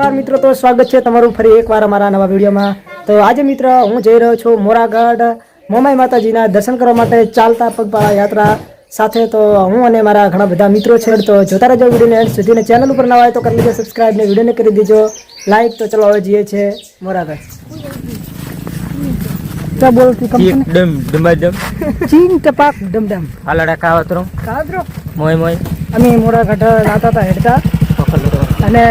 નમસ્કાર મિત્રો તો સ્વાગત છે તમારું ફરી એકવાર અમારા નવા વિડીયોમાં. તો આજે મિત્ર હું જઈ રહ્યો છું મોરાગઢ મોમાઈ માતાજીના દર્શન કરવા માટે ચાલતા પગપાળા યાત્રા સાથે. તો હું અને મારા ઘણા બધા મિત્રો છે તો જોતા રહેજો વિડીયોને એન્ડ સુધીને ચેનલ ઉપર ના હોય તો કરી લેજો સબસ્ક્રાઈબ ને વિડીયોને કરી દેજો. લાઈક તો ચલો હવે જઈએ છે મોરાગઢ. તો બોલ ડમ ડમ મોય મોય. અમે મોરાગઢ જાતા હતા અને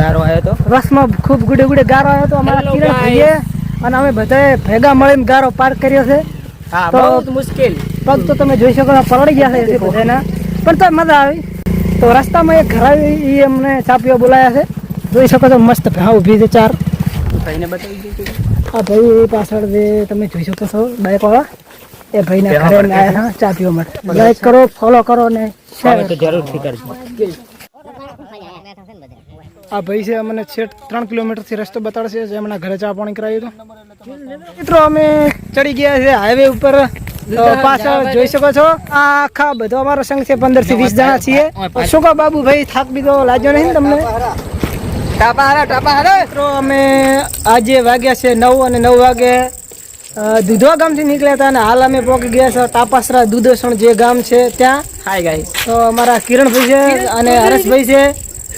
ગારો આવ્યો હતો રસમાં ખૂબ ગુડે ગુડે ગારો આવ્યો તો અમારા કિરણ ભાઈએ. અને અમે બધાએ ભેગા મળીને ગારો પાર કર્યો છે. હા બહુ મુશ્કેલ. પગ તો તમે જોઈ શકો છો પલળી ગયા છે બધાના. પણ તો મજા આવી. તો રસ્તામાં એક ઘર આવી એ અમને ચાપીઓ બોલાયા છે. જોઈ શકો છો મસ્ત ભા ઊભી છે ચાર. ભાઈને બતાવી દીધું આ ભાઈ પાછળ જે તમે જોઈ શકો છો બાઇક વાળા એ ભાઈના ઘરે માટે. આવ્યા છે. ચાપીઓ માટે. લાઈક કરો ફોલો કરો ને શેર તો જરૂરથી કરજો. આ ભાઈ છે અમને છેઠ ત્રણ કિલોમીટરથી રસ્તો બતાડશે જે એમના ઘરે ચા પાણી કરાવ્યું હતું. મિત્રો અમે ચડી ગયા છે હાઈવે ઉપર. પાછળ જોઈ શકો છો. આ આખા બધો અમારો સંઘ છે પંદરથી વીસ જણા છીએ. શું કહો બાબુ ભાઈ થાક બીજો લાગ્યો નહીં તમને? ટાપા હારા ટાપા હારે. મિત્રો અમે આજે વાગ્યા છે નવ અને નવ વાગે. દૂધવા દુધવા ગામથી નીકળ્યા હતા અને હાલ અમે પહોંચી ગયા છે તાપાસરા દૂધસણ જે ગામ છે ત્યાં. હાય ગાય તો અમારા કિરણભાઈ છે અને હરેશભાઈ છે.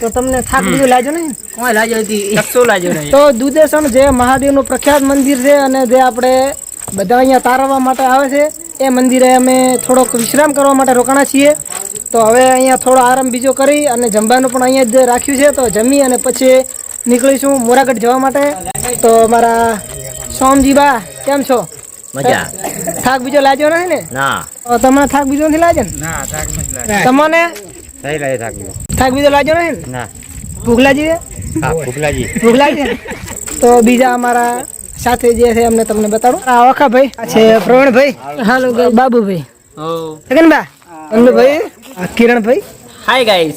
તો તમને થાક બીજો લાજો નહીં? કોઈ લાજો હતી કશું લાજો નહીં. તો દુધેસણ જે મહાદેવનું પ્રખ્યાત મંદિર છે અને જે આપણે બધા અહીંયા તારવવા માટે આવે છે એ મંદિરે અમે થોડોક વિશ્રામ કરવા માટે રોકાણા છીએ. તો હવે અહીંયા થોડો આરામ બીજો કરી અને જમવાનું પણ અહીંયા જ રાખ્યું છે. તો જમી અને પછી નીકળીશું મોરાગઢ જવા માટે. તો મારા સોમજીબા કેમ છો? મજા. થાક બીજો લાજો નહીં ને? ના. તો તમને થાક બીજો નથી લાગે ને? ના થાક નથી તમને? થઈ લાગે થાક થાક બીજો લાગ્યો નથી ને? ના. ભૂખ લાગી છે? હા ભૂખ લાગી. ભૂખ લાગી છે? ને? તો બીજા અમારા સાથે જે છે અમને તમને બતાડું. આ વખા ભાઈ આ છે પ્રવીણભાઈ. હાલો બાબુભાઈ. ઓ સગનબા અમનુભાઈ આ કિરણભાઈ. હાય ગાઈસ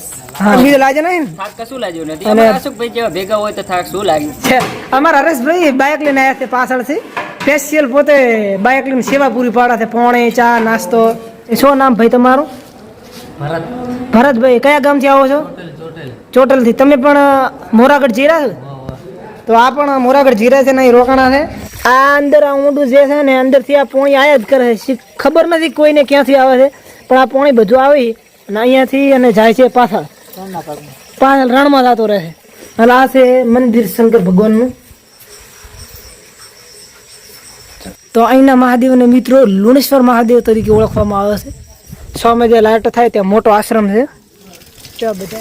બીજો લાગે નહીં થાક કશું લાગ્યું નથી. અને- અમારા અશોકભાઈ જેવા ભેગા હોય તો થાક શું લાગે? છે. અમારા હરેશભાઈ બાઇક લઈને આવ્યા છે પાછળથી સ્પેશિયલ પોતે બાઇક લઈને સેવા પૂરી પાડે છે. પોણે ચા નાસ્તો. એ શું નામ ભાઈ તમારું? ભરત. ભરતભાઈ કયા ગામથી આવો છો? ચોટલથી. તમે પણ મોરાગઢ જીરા તો આ પણ મોરાગઢ જીરા છે ને અહીં રોકાણા છે? આ અંદર આ ઊંડું જે છે ને અંદરથી આ પોણી આયા જ કરે છે. ખબર નથી કોઈને ક્યાંથી આવે છે પણ આ પોણી બધું આવી અને અહીંયાથી અને જાય છે પાછળ. પાછળ રણમાં જતો રહે છે. અને આ છે મંદિર શંકર ભગવાનનું. તો અહીંના મહાદેવને મિત્રો લુણેશ્વર મહાદેવ તરીકે ઓળખવામાં આવે છે. સામે જે લાઈટ થાય ત્યાં મોટો આશ્રમ છે. ત્યાં બધા.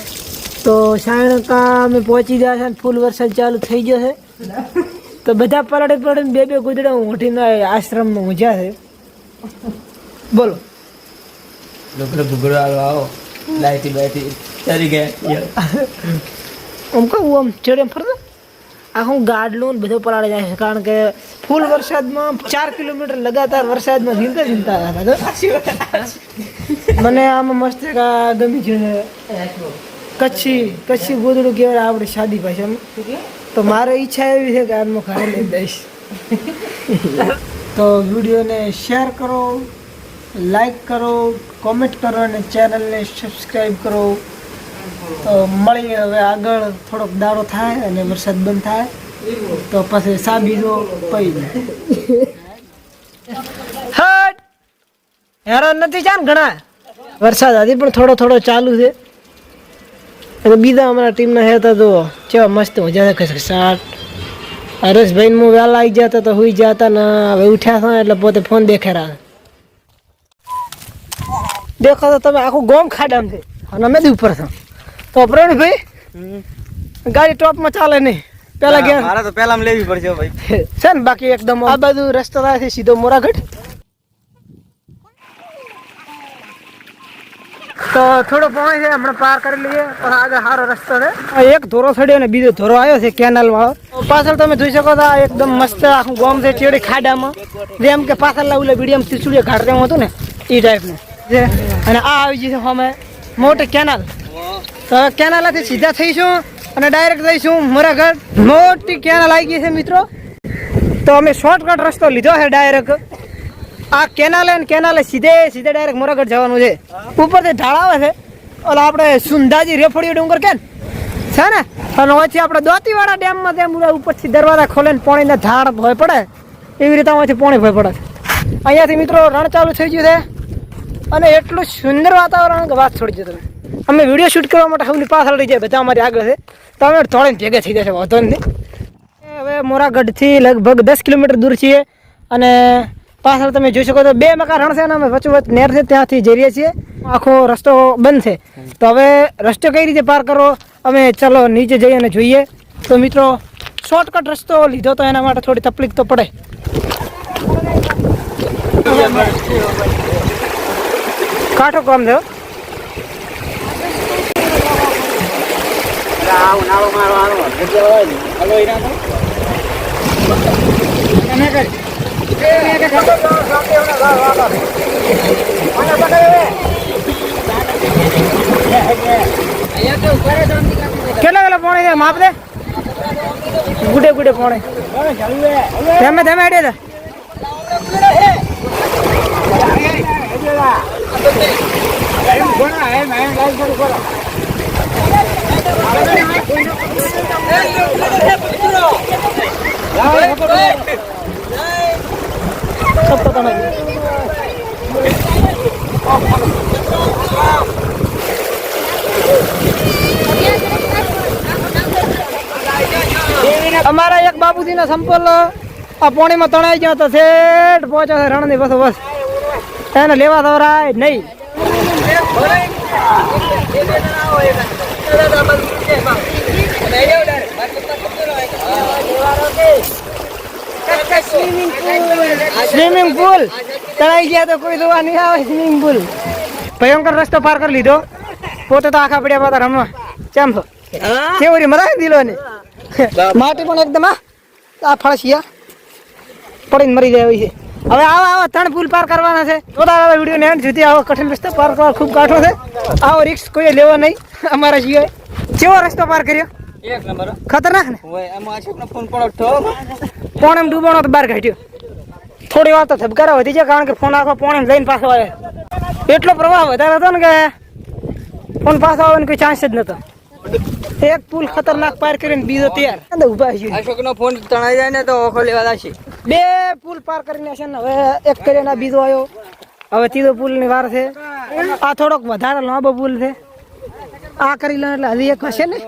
તો સાયણકા અમે પહોંચી ગયા છે અને ફૂલ વરસાદ ચાલુ થઈ ગયો છે. તો બધા પલડે પલડે બે બે ગુદડા ઉઠીને આશ્રમમાં ઊંઝ્યા છે. બોલો. લુગડો બુગડો આવો. લાઈટી બાઈટી ચરી ગયા. આમ કહું આમ ચડે ફરતો? આખું ગાડલું બધો પલાળે જાય છે. કારણ કે ફૂલ વરસાદમાં ચાર કિલોમીટર લગાતાર વરસાદમાં ઝીલતા ઝીલતા હતા. મને આમાં મસ્ત ગમી છે. કચ્છી કચ્છી ગોદડું કહેવાય આપણે શાદી ભાષામાં તો મારે ઈચ્છા એવી છે કે આમાં ઘરે લઈ દઈશ તો વિડીયોને શેર કરો, લાઈક કરો, કોમેન્ટ કરો અને ચેનલને સબસ્ક્રાઈબ કરો. તો મળીએ હવે આગળ, થોડોક દાડો થાય અને વરસાદ બંધ થાય, તો પછી સા બીજો પઈ જાય હેરાન નથી ચાન ઘણા. વરસાદ હજી પણ થોડો થોડો ચાલુ છે. અને બીજા અમારા ટીમના હેતા તો કેવા મસ્ત મજા છે. સાટ હરેશભાઈ હું વહેલા આવી જતા તો હુઈ જતા ને હવે ઉઠ્યા હતા એટલે પોતે ફોન દેખે રહ્યા દેખો તો તમે આખું ગોમ ખાડામ છે. અને અમે ઉપર છો તો ભાઈ ગાડી ટોપમાં ચાલે નહીં. પેલા ગયા મારે તો પહેલા લેવી પડશે ભાઈ. છે ને બાકી એકદમ આ બાજુ રસ્તો થાય છે સીધો મોરાગઢ તો થોડો પાણી છે હમણાં પાર કરી લઈએ. પણ આગળ સારો રસ્તો છે. એક ધોરો ચડ્યો અને બીજો ધોરો આવ્યો છે કેનાલ વાળો. પાછળ તમે જોઈ શકો છો એકદમ મસ્ત આખું ગોમ છે ચેડી ખાડામાં. જેમ કે પાછળ લાવું બીડીએમ ત્રિશુળિયા ઘાટ હતું ને એ ટાઈપનું છે અને આ આવી જશે અમે મોટી કેનાલ. તો કેનાલાથી સીધા થઈશું અને ડાયરેક્ટ જઈશું મોરાગઢ મોટી કેનાલ આવી ગઈ છે મિત્રો. તો અમે શોર્ટકટ રસ્તો લીધો છે ડાયરેક્ટ આ કેનાલે ને કેનાલે સીધે સીધે ડાયરેક્ટ મોરાગઢ જવાનું છે. ઉપરથી ઢાળ આવે છે. ઓલા આપણે સુંધાજી રેફડીયો ડુંગર કે છે ને? અને પછી આપણે દોતીવાળા ડેમમાં તેમ ઉપરથી દરવાજા ખોલે ને પાણીના ઝાડ ભય પડે, એવી રીતે અહીંથી પાણી ભય પડે. અહીંયાથી મિત્રો રણ ચાલુ થઈ ગયું છે. અને એટલું સુંદર વાતાવરણ કે વાત છોડી તમે. અમે વીડિયો શૂટ કરવા માટે સૌની પાછળ રહી જાય, બધા અમારી આગળ છે. તો અમે થોડે ભેગા થઈ જશે, વાંધો નહીં. હવે મોરાગઢથી લગભગ દસ કિલોમીટર દૂર છીએ અને પાછળ તમે જોઈ શકો તો બે મકા રણ છે અને અમે વચ્ચોવચ નેર છે, ત્યાંથી જઈ રહ્યા છીએ. આખો રસ્તો બંધ છે. તો હવે રસ્તો કઈ રીતે પાર કરો અમે ચલો નીચે જઈએ અને જોઈએ. તો મિત્રો શોર્ટકટ રસ્તો લીધો તો એના માટે થોડી તકલીફ તો પડે. કાઠો કામ થયો? કેટલા કેટલા પોણે છે? માપ દે. ગુડે ગુડે પોણે. ધમે ધમે અડે દે સબ કરું તમે અમારા એક બાપુજીના સંપલ, આ પોણીમાં તણાઈ ગયો તો શેઠ પહોંચે છે રણની બસ બસ. એને લેવા દવરાય નહીં. Swimming pool. તણાઈ ગયા તો કોઈ જોવા નહીં આવે સ્વિમિંગ પુલ. ભયંકર રસ્તો પાર કરી લીધો. પોતે તો આખા પડ્યા પાતા રમવા. ચેમ છો? કેવું રી મજા દિલો ને માટી પણ એકદમ આ ફળસિયા. પડીને મરી જાય છે. હવે આવા આવો ત્રણ પુલ પાર કરવાના છે. જોતા આવે વીડિયો ને એન્ડ સુધી આવો કઠિન રસ્તો પાર કરવા ખૂબ કાઠો છે. આવો રિક્સ કોઈ લેવો નહીં અમારા સિવાય કેવો રસ્તો પાર કર્યો? એક નંબર ખતરનાક ને? હોય એમાં અશોકનો ફોન પડો તો. પોણે ડૂબાણો તો બહાર કાઢ્યો થોડી વાર તો ધબકારા વધી જાય કારણ કે ફોન આખો પોણે લઈને પાછો આવે. એટલો પ્રવાહ વધારે હતો ને કે ફોન પાછો આવવાનો કોઈ ચાન્સ જ નતો એક પુલ ખતરનાક પાર કરીને બીજો તૈયાર. ઊભા ઊભા છે અશોકનો ફોન તણાઈ જાય ને તો ઓખો લેવા જશે બે પુલ પાર કરીને છે ને હવે એક કરીને બીજો આવ્યો હવે ત્રીજો પુલની વાર છે. આ થોડોક વધારે લાંબો પુલ છે. આ કરી લો એટલે હજી એક હશે ને?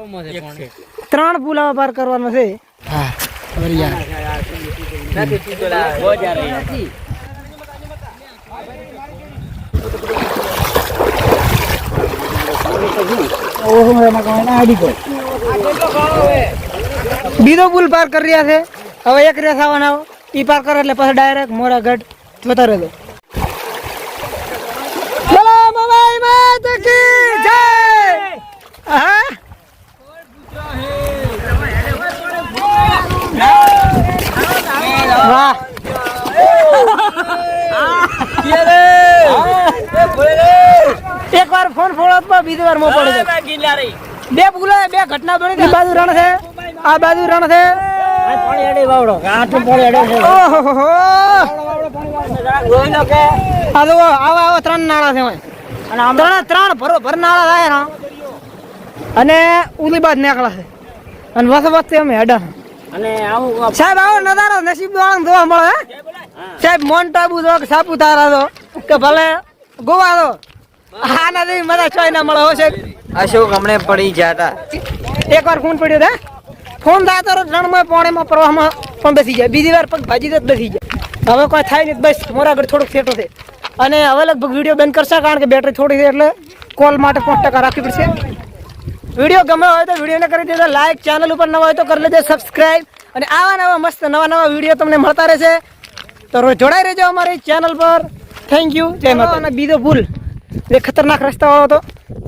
ત્રણ પુલ આવા પાર કરવાનો છે. બીજો પુલ પાર કરી રહ્યા છે. હવે એક રેસ આવવાના ઈ પાર કરે એટલે પછી ડાયરેક્ટ મોરાગઢ જતા રહેજો બોલો મવાઈ માત કી જય! હા વાહ. એક વાર ફોન ફોડો તો બીજી વાર મો પડે બે ભૂલે બે ઘટના બની છે. આ બાજુ રણ છે. છે. આ આવા આવા ત્રણ નાળા છે ઓય. ત્રણે ત્રણ ભરો ભર નાળા થાય ને અને ઉલી બાદ નીકળે છે. અને વસ વસ્તી અમે હેડા અને આવું સાહેબ આવો નજારો નસીબ વાળા જોવા મળે હે? સાહેબ મોન્ટાબુ જો કે સાપુતારા જો કે ભલે ગોવા જો. આ નથી મજા ચોય ના મળે હો સાહેબ? અશોક હમણે પડી જાતા? એક વાર ખૂન પડ્યો હતા ફોન થાય તો રણમાં પાણીમાં પ્રવાહમાં પણ બેસી જાય. બીજી વાર પગ ભાજી જ બેસી જાય. હવે કોઈ થાય નહીં બસ મારા આગળ થોડુંક સેટો છે. અને હવે લગભગ વીડિયો બંધ કરશે કારણ કે બેટરી થોડી છે એટલે કોલ માટે પાંચ ટકા રાખવી પડશે. વીડિયો ગમે હોય તો વિડીયોને કરી દેજો. લાઈક ચેનલ ઉપર નવા હોય તો કરી લેજો. સબસ્ક્રાઈબ અને આવા નવા મસ્ત નવા નવા વીડિયો તમને મળતા રહેશે. તો રોજ જોડાઈ રહેજો અમારી ચેનલ પર. થેન્ક યુ જય માતા અને બીજો પુલ જે ખતરનાક રસ્તાઓ હતો.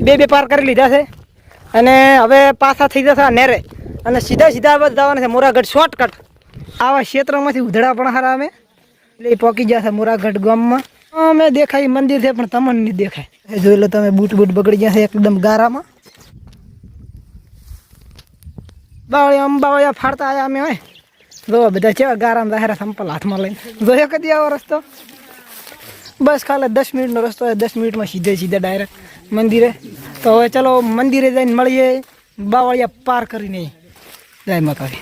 બે બે પાર કરી લીધા છે. અને હવે પાછા થઈ જશે નેરે. અને સીધા સીધા બસ જવાના છે. મોરાગઢ શોર્ટકટ આવા ક્ષેત્રોમાંથી ઉધડા પણ હારા અમે. એટલે એ પોકી જશે મોરાગઢ ગામમાં. અમે દેખાય મંદિર છે, પણ તમને નહીં દેખાય. જોઈ લો તમે, બૂટ બૂટ બગડી જશે એકદમ ગારામાં. બાવળી અંબાવળિયા ફાડતા આવ્યા અમે હોય જો, બધા છે ગારામાં દાહેરા સંપલ હાથમાં લઈને. જોયો કદી આવો રસ્તો? બસ ખાલી દસ મિનિટનો રસ્તો હોય દસ મિનિટમાં સીધે સીધે ડાયરેક્ટ મંદિરે. તો હવે ચલો, મંદિરે જઈને મળીએ. બાવળિયા પાર કરીને. જય માતાજી.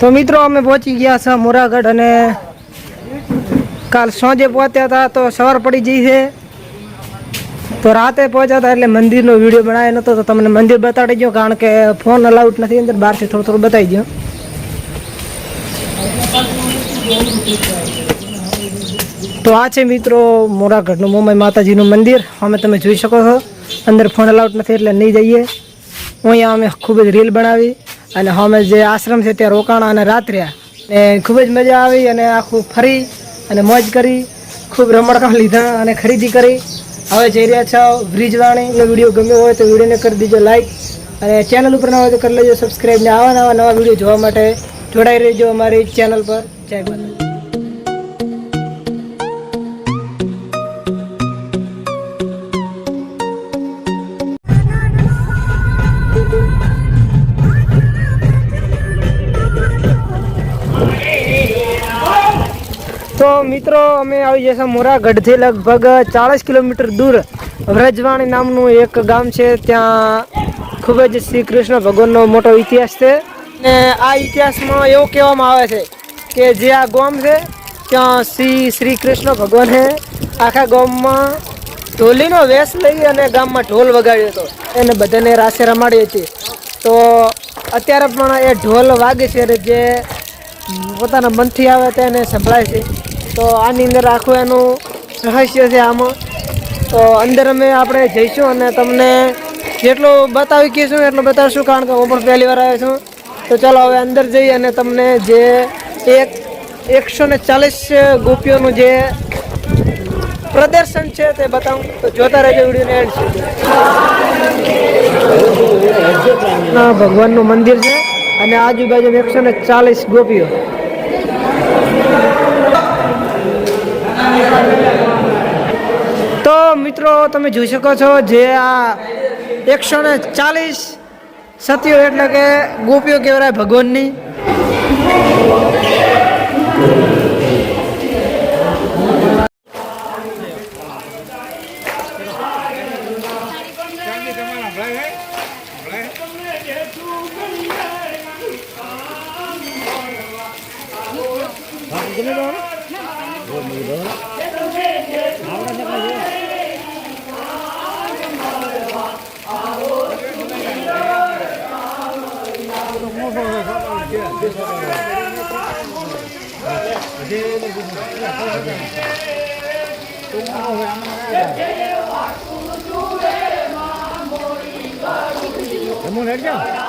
તો મિત્રો અમે પહોંચી ગયા છે મોરાગઢ અને કાલ સાંજે પહોંચ્યા હતા તો સવાર પડી જઈ છે. તો રાતે પહોંચ્યા હતા એટલે મંદિરનો વીડિયો બનાવ્યો નહોતો તો તમને મંદિર બતાડી ગયો કારણ કે ફોન અલાઉડ નથી અંદર, બહારથી થોડું થોડું બતાવી ગયો તો આ છે મિત્રો મોરાગઢનું મુંબઈ માતાજીનું મંદિર. અમે તમે જોઈ શકો છો. અંદર ફોન અલાઉડ નથી એટલે નહીં જઈએ. અહીંયા અમે ખૂબ જ રીલ બનાવી. અને અમે જે આશ્રમ છે ત્યાં રોકાણા અને રાત રહ્યા. ને ખૂબ જ મજા આવી અને આખું ફરી અને મોજ કરી, ખૂબ રમણકામ લીધા અને ખરીદી કરી. હવે જઈ રહ્યા છો બ્રિજવાણી. વીડિયો ગમ્યો હોય તો વિડીયોને કરી દીજો લાઈક અને ચેનલ ઉપર ના હોય તો કરી લેજો સબસ્ક્રાઈબ ને આવા નવા નવા વીડિયો જોવા માટે જોડાઈ રહેજો અમારી ચેનલ પર. જય માતા તો મિત્રો, અમે આવી જશે મોરાગઢથી લગભગ ચાળીસ કિલોમીટર દૂર વ્રજવાણી નામનું એક ગામ છે. ત્યાં ખૂબ જ શ્રી કૃષ્ણ ભગવાનનો મોટો ઇતિહાસ છે. ને આ ઇતિહાસમાં એવું કહેવામાં આવે છે કે જે આ ગામ છે, ત્યાં શ્રી શ્રી કૃષ્ણ ભગવાને આખા ગામમાં ઢોલીનો વેશ લઈ અને ગામમાં ઢોલ વગાડ્યો હતો. એને બધાને રાસે રમાડી હતી. તો અત્યારે પણ એ ઢોલ વાગે છે અને જે પોતાના મનથી આવે તેને સંભળાય છે. તો આની અંદર આખું એનું રહસ્ય છે આમાં. તો અંદર અમે આપણે જઈશું અને તમને જેટલું બતાવી કહીશું એટલું બતાવીશું, કારણ કે હું પણ પહેલી વાર આવ્યો છું. તો ચાલો હવે અંદર જઈ અને તમને જે એક એકસો ને ચાલીસ ગોપીઓનું જે પ્રદર્શન છે તે બતાવું. તો જોતા રહેજો વિડીયોને એન્ડ સુધી. ભગવાનનું મંદિર છે અને આજુબાજુ એકસો ને ચાલીસ ગોપીઓ. તો મિત્રો, તમે જોઈ શકો છો જે આ એકસો ને ચાલીસ સતીઓ એટલે કે ગોપીઓ કહેવાય ભગવાનની Give. Vamos, Nergal.